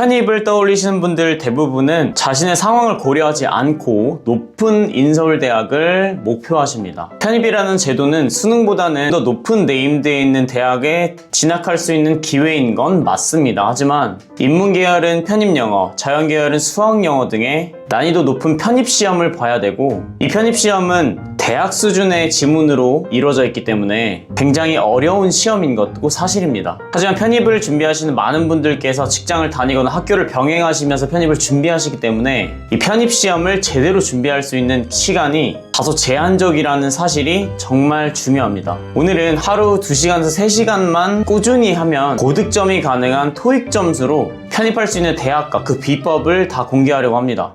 편입을 떠올리시는 분들 대부분은 자신의 상황을 고려하지 않고 높은 인서울대학을 목표하십니다. 편입이라는 제도는 수능보다는 더 높은 네임드에 있는 대학에 진학할 수 있는 기회인 건 맞습니다. 하지만 인문계열은 편입영어, 자연계열은 수학영어 등의 난이도 높은 편입시험을 봐야 되고 이 편입시험은 대학 수준의 지문으로 이루어져 있기 때문에 굉장히 어려운 시험인 것도 사실입니다. 하지만 편입을 준비하시는 많은 분들께서 직장을 다니거나 학교를 병행하시면서 편입을 준비하시기 때문에 이 편입 시험을 제대로 준비할 수 있는 시간이 다소 제한적이라는 사실이 정말 중요합니다. 오늘은 하루 2시간에서 3시간만 꾸준히 하면 고득점이 가능한 토익 점수로 편입할 수 있는 대학과 그 비법을 다 공개하려고 합니다.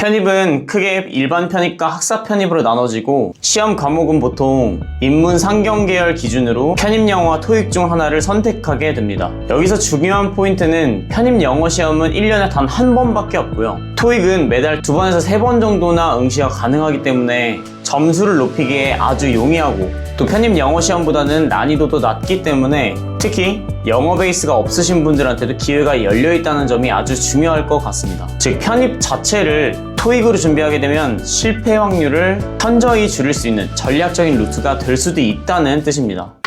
편입은 크게 일반 편입과 학사 편입으로 나눠지고 시험 과목은 보통 인문 상경 계열 기준으로 편입 영어와 토익 중 하나를 선택하게 됩니다. 여기서 중요한 포인트는 편입 영어 시험은 1년에 단 한 번밖에 없고요. 토익은 매달 두 번에서 세 번 정도나 응시가 가능하기 때문에 점수를 높이기에 아주 용이하고 또 편입 영어 시험보다는 난이도도 낮기 때문에 특히 영어 베이스가 없으신 분들한테도 기회가 열려 있다는 점이 아주 중요할 것 같습니다. 즉 편입 자체를 토익으로 준비하게 되면 실패 확률을 현저히 줄일 수 있는 전략적인 루트가 될 수도 있다는 뜻입니다.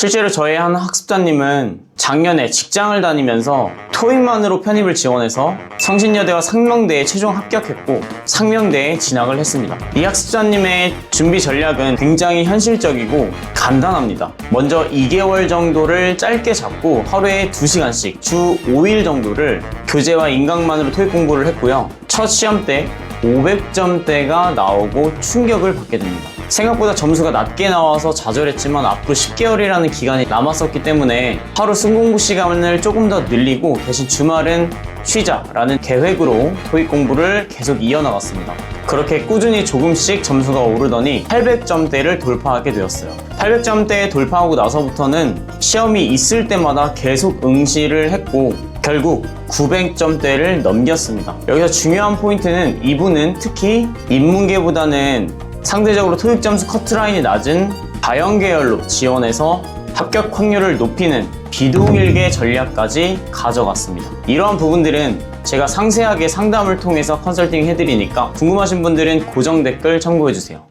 실제로 저의 한 학습자님은 작년에 직장을 다니면서 토익만으로 편입을 지원해서 성신여대와 상명대에 최종 합격했고 상명대에 진학을 했습니다. 이 학습자님의 준비 전략은 굉장히 현실적이고 간단합니다. 먼저 2개월 정도를 짧게 잡고 하루에 2시간씩 주 5일 정도를 교재와 인강만으로 토익 공부를 했고요. 첫 시험 때 500점대가 나오고 충격을 받게 됩니다. 생각보다 점수가 낮게 나와서 좌절했지만 앞으로 10개월이라는 기간이 남았었기 때문에 하루 순공부 시간을 조금 더 늘리고 대신 주말은 쉬자라는 계획으로 토익 공부를 계속 이어나갔습니다. 그렇게 꾸준히 조금씩 점수가 오르더니 800점대를 돌파하게 되었어요. 800점대 돌파하고 나서부터는 시험이 있을 때마다 계속 응시를 했고 결국 900점대를 넘겼습니다. 여기서 중요한 포인트는 이분은 특히 인문계보다는 상대적으로 토익 점수 커트라인이 낮은 자연 계열로 지원해서 합격 확률을 높이는 비동일계 전략까지 가져갔습니다. 이러한 부분들은 제가 상세하게 상담을 통해서 컨설팅 해드리니까 궁금하신 분들은 고정 댓글 참고해주세요.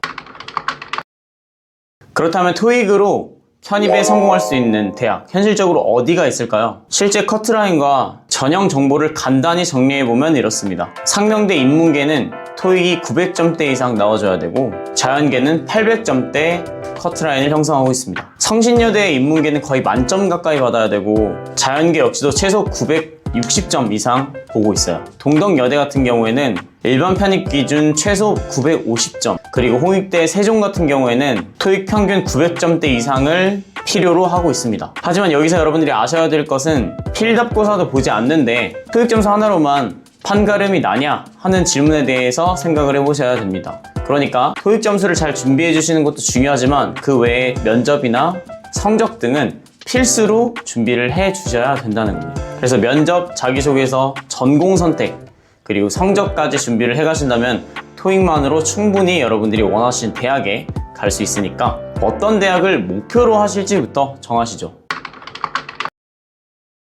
그렇다면 토익으로 편입에 성공할 수 있는 대학, 현실적으로 어디가 있을까요? 실제 커트라인과 전형 정보를 간단히 정리해보면 이렇습니다. 상명대 인문계는 토익이 900점대 이상 나와줘야 되고, 자연계는 800점대 커트라인을 형성하고 있습니다. 성신여대 인문계는 거의 만점 가까이 받아야 되고, 자연계 역시도 최소 960점 이상 보고 있어요. 동덕여대 같은 경우에는 일반 편입 기준 최소 950점, 그리고 홍익대 세종 같은 경우에는 토익 평균 900점대 이상을 필요로 하고 있습니다. 하지만 여기서 여러분들이 아셔야 될 것은 필답고사도 보지 않는데 토익 점수 하나로만 판가름이 나냐 하는 질문에 대해서 생각을 해보셔야 됩니다. 그러니까 토익 점수를 잘 준비해 주시는 것도 중요하지만 그 외에 면접이나 성적 등은 필수로 준비를 해 주셔야 된다는 겁니다. 그래서 면접, 자기소개서, 전공 선택, 그리고 성적까지 준비를 해 가신다면 토익만으로 충분히 여러분들이 원하시는 대학에 갈 수 있으니까 어떤 대학을 목표로 하실지부터 정하시죠.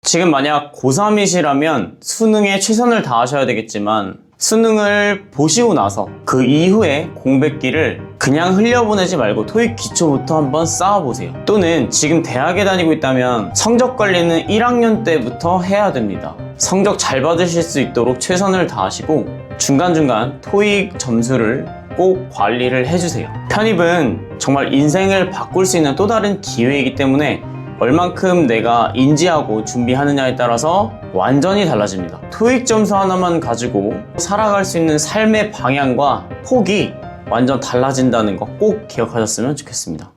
지금 만약 고3이시라면 수능에 최선을 다하셔야 되겠지만 수능을 보시고 나서 그 이후에 공백기를 그냥 흘려보내지 말고 토익 기초부터 한번 쌓아보세요. 또는 지금 대학에 다니고 있다면 성적 관리는 1학년 때부터 해야 됩니다. 성적 잘 받으실 수 있도록 최선을 다하시고 중간중간 토익 점수를 꼭 관리를 해주세요. 편입은 정말 인생을 바꿀 수 있는 또 다른 기회이기 때문에 얼만큼 내가 인지하고 준비하느냐에 따라서 완전히 달라집니다. 토익 점수 하나만 가지고 살아갈 수 있는 삶의 방향과 폭이 완전 달라진다는 거 꼭 기억하셨으면 좋겠습니다.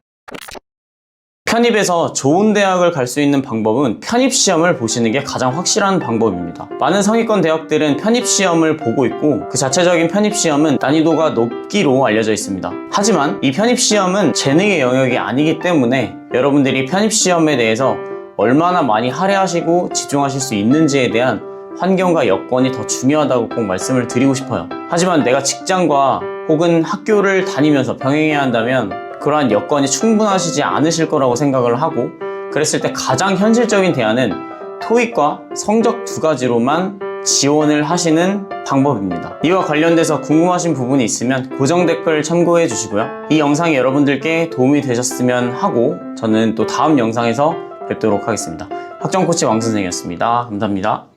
편입에서 좋은 대학을 갈 수 있는 방법은 편입 시험을 보시는 게 가장 확실한 방법입니다. 많은 상위권 대학들은 편입 시험을 보고 있고 그 자체적인 편입 시험은 난이도가 높기로 알려져 있습니다. 하지만 이 편입 시험은 재능의 영역이 아니기 때문에 여러분들이 편입 시험에 대해서 얼마나 많이 할애하시고 집중하실 수 있는지에 대한 환경과 여건이 더 중요하다고 꼭 말씀을 드리고 싶어요. 하지만 내가 직장과 혹은 학교를 다니면서 병행해야 한다면 그러한 여건이 충분하시지 않으실 거라고 생각을 하고 그랬을 때 가장 현실적인 대안은 토익과 성적 두 가지로만 지원을 하시는 방법입니다. 이와 관련돼서 궁금하신 부분이 있으면 고정 댓글 참고해 주시고요. 이 영상이 여러분들께 도움이 되셨으면 하고 저는 또 다음 영상에서 뵙도록 하겠습니다. 학정코치 왕 선생이었습니다. 감사합니다.